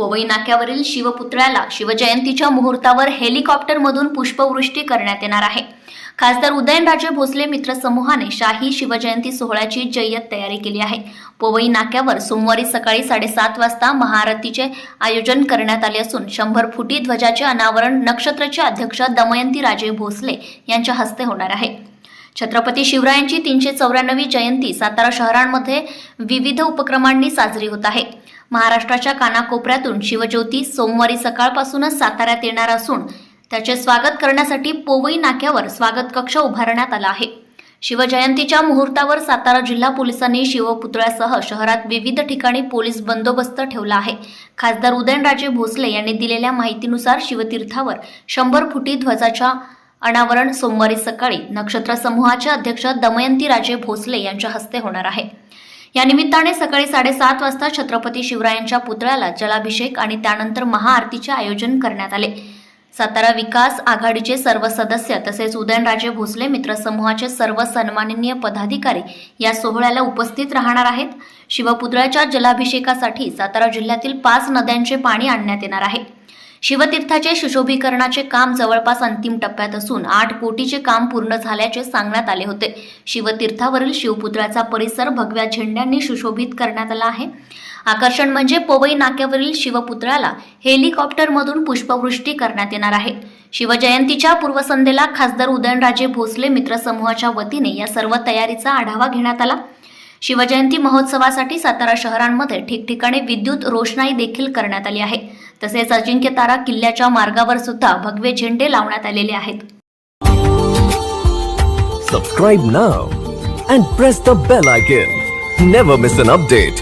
पोवई नाक्यावरील शिवपुतळ्याला शिवजयंतीच्या मुहूर्तावर हेलिकॉप्टरमधून पुष्पवृष्टी करण्यात येणार आहे. खासदार उदयनराजे भोसले मित्र समूहाने शाही शिवजयंती सोहळ्याची जय्यत तयारी केली आहे. पोवई नाक्यावर सोमवारी सकाळी साडेसात वाजता महाआरतीचे आयोजन करण्यात आले असून शंभर फुटी ध्वजाचे अनावरण नक्षत्राचे अध्यक्ष दमयंती राजे भोसले यांच्या हस्ते होणार आहे. छत्रपती शिवरायांची तीनशे चौऱ्याण्णवी जयंती सातारा शहरांमध्ये विविध उपक्रमांनी साजरी होत आहे. महाराष्ट्राच्या कानाकोपऱ्यातून शिवज्योती सोमवारी सकाळपासूनच साताऱ्यात येणार असून त्याचे स्वागत करण्यासाठी पोवई नाक्यावर स्वागत कक्ष उभारण्यात आला आहे. शिवजयंतीच्या मुहूर्तावर सातारा जिल्हा पोलिसांनी शिवपुतळ्यासह शहरात विविध ठिकाणी पोलीस बंदोबस्त ठेवला आहे. खासदार उदयनराजे भोसले यांनी दिलेल्या माहितीनुसार शिवतीर्थावर शंभर फुटी ध्वजाच्या अनावरण सोमवारी सकाळी नक्षत्र समूहाचे अध्यक्ष दमयंती राजे भोसले यांच्या हस्ते होणार आहे. या निमित्ताने सकाळी साडेसात वाजता छत्रपती शिवरायांच्या पुतळ्याला जलाभिषेक आणि त्यानंतर महाआरतीचे आयोजन करण्यात आले. सातारा विकास आघाडीचे सर्व सदस्य तसेच उदयनराजे भोसले मित्र समूहाचे सर्व सन्माननीय पदाधिकारी या सोहळ्याला उपस्थित राहणार आहेत. शिवपुतळ्याच्या जलाभिषेकासाठी सातारा जिल्ह्यातील पाच नद्यांचे पाणी आणण्यात येणार आहे. शिवतीर्थाचे सुशोभीकरणाचे काम जवळपास अंतिम टप्प्यात असून आठ कोटीचे काम पूर्ण झाल्याचे सांगण्यात आले होते. शिवतीर्थावरील शिवपुत्राचा परिसर भगव्या झेंड्यांनी सुशोभित करण्यात आला आहे. आकर्षण म्हणजे पोवई नाक्यावरील शिवपुत्राला हेलिकॉप्टरमधून पुष्पवृष्टी करण्यात येणार आहे. शिवजयंतीच्या पूर्वसंध्येला खासदार उदयनराजे भोसले मित्रसमूहाच्या वतीने या सर्व तयारीचा आढावा घेण्यात आला. शिवजयंती महोत्सवासाठी सातारा शहरांमध्ये ठिकठिकाणी विद्युत रोषणाई देखील करण्यात आली आहे. तसेच अजिंक्य तारा किल्ल्याच्या मार्गावर सुद्धा भगवे झेंडे लावण्यात आलेले आहेत. सबस्क्राईब ना and press the bell icon never miss an update